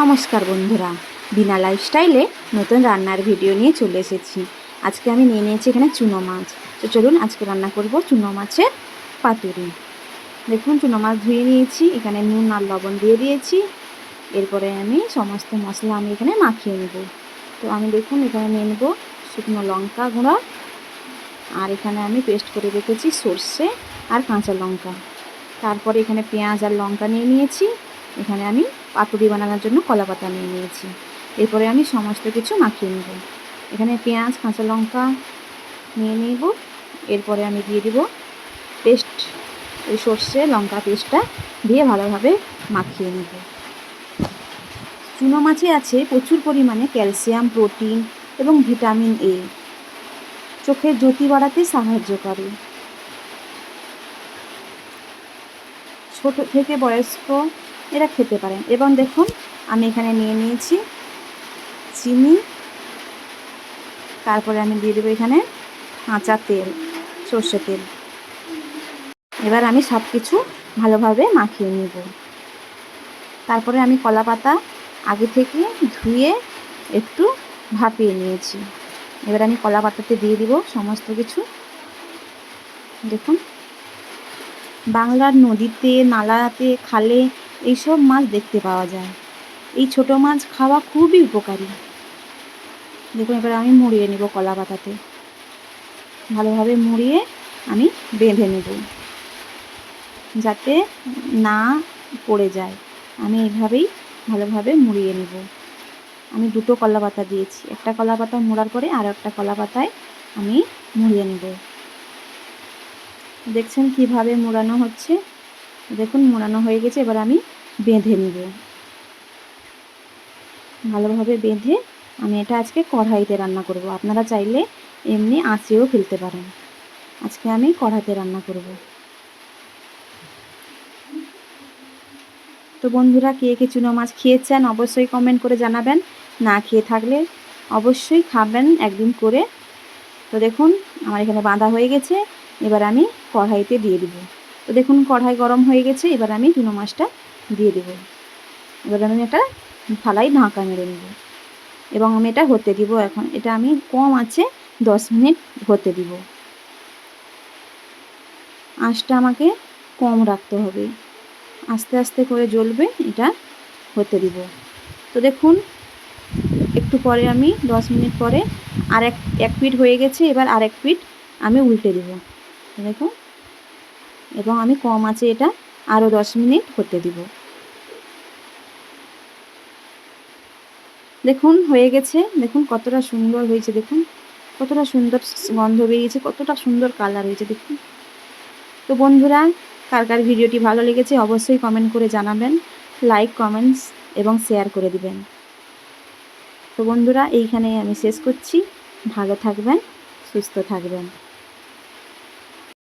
নমস্কার বন্ধুরা, বিনা লাইফস্টাইলে নতুন রান্নার ভিডিও নিয়ে চলে এসেছি। আজকে আমি নিয়ে নিয়েছি এখানে চুনো মাছ। তো চলুন আজকে রান্না করব চুনো মাছের পাতুরি। দেখুন, চুনো মাছ ধুয়ে নিয়েছি, এখানে নুন আর লবণ দিয়ে দিয়েছি। এরপরে আমি সমস্ত মশলা আমি এখানে মাখিয়ে নেব। তো আমি দেখুন, এখানে নিয়ে নেব শুকনো লঙ্কা গুঁড়া। আর এখানে আমি পেস্ট করে রেখেছি সর্ষে আর কাঁচা লঙ্কা। তারপরে এখানে পেঁয়াজ আর লঙ্কা নিয়ে নিয়েছি। এখানে আমি পাতুরি বানানোর জন্য কলা পাতা নিয়ে নিয়েছি। এরপরে আমি সমস্ত কিছু মাখিয়ে নেব। এখানে পেঁয়াজ, কাঁচা লঙ্কা নিয়ে নেব। এরপরে আমি দিয়ে দিব পেস্ট, ওই সর্ষে, লঙ্কা পেস্টটা দিয়ে ভালোভাবে মাখিয়ে নেব। চুনো মাছে আছে প্রচুর পরিমাণে ক্যালসিয়াম, প্রোটিন এবং ভিটামিন এ। চোখের জ্যোতি বাড়াতে সাহায্য করে। ছোট থেকে বয়স্ক এরা খেতে পারেন এবং দেখুন, আমি এখানে নিয়ে নিয়েছি চিনি। তারপরে আমি দিয়ে দেবো এখানে কাঁচা তেল, সর্ষে তেল। এবার আমি সব কিছু ভালোভাবে মাখিয়ে নেব। তারপরে আমি কলা পাতা আগে থেকে ধুয়ে একটু ভাপিয়ে নিয়েছি। এবার আমি কলা পাতাতে দিয়ে দিব সমস্ত কিছু। দেখুন, বাংলার নদীতে, নালাতে, খালে এইসব মাছ দেখতে পাওয়া যায়। এই ছোট মাছ খাওয়া খুবই উপকারী। দেখুন, এবার আমি মুড়িয়ে নেব কলা পাতাতে। ভালোভাবে মুড়িয়ে আমি বেঁধে নেব। যাতে না পড়ে যায়। আমি এইভাবেই ভালোভাবে মুড়িয়ে নেব। আমি দুটো কলা পাতা দিয়েছি। একটা কলা পাতা মোড়ার পরে আর একটা কলা পাতায় আমি মুড়িয়ে নেব। দেখছেন কীভাবে মোড়ানো হচ্ছে? দেখুন, মোড়ানো হয়ে গেছে। এবার আমি বেঁধে নেব। ভালোভাবে বেঁধে আমি এটা আজকে কড়াইতে রান্না করব। আপনারা চাইলে এমনি আঁচেও ফেলতে পারেন। আজকে আমি কড়াইতে রান্না করব। তো বন্ধুরা, কে কে চুনো মাছ খেয়েছেন অবশ্যই কমেন্ট করে জানাবেন। না খেয়ে থাকলে অবশ্যই খাবেন একদিন করে। তো দেখুন, আমার এখানে বাঁধা হয়ে গেছে। এবার আমি কড়াইতে দিয়ে দিব। তো দেখুন, কড়াই গরম হয়ে গেছে। এবার আমি চুনো মাছটা দিয়ে দেব। এবার আমি এটা থালাই ঢাকা মেরে নেব। এবং আমি এটা হতে দিব এখন। এটা আমি কম আছে দশ মিনিট হতে দিব। আঁচটা আমাকে কম রাখতে হবে। আস্তে আস্তে করে জ্বলবে, এটা হতে দিব। তো দেখুন, একটু পরে আমি দশ মিনিট পরে আর এক এক হয়ে গেছে, এবার আর এক পিঠ আমি উল্টে দেব। দেখুন, এবং আমি কম আছে এটা আরও দশ মিনিট হতে দিব। দেখুন, হয়ে গেছে। দেখুন, কতটা সুন্দর হয়েছে। দেখুন, কতটা সুন্দর গন্ধ বেরিয়েছে, কতটা সুন্দর কালার হয়েছে। দেখুন। তো বন্ধুরা, কার কার ভিডিওটি ভালো লেগেছে অবশ্যই কমেন্ট করে জানাবেন লাইক কমেন্টস এবং শেয়ার করে দিবেন। তো বন্ধুরা, এইখানেই আমি শেষ করছি। ভালো থাকবেন, সুস্থ থাকবেন।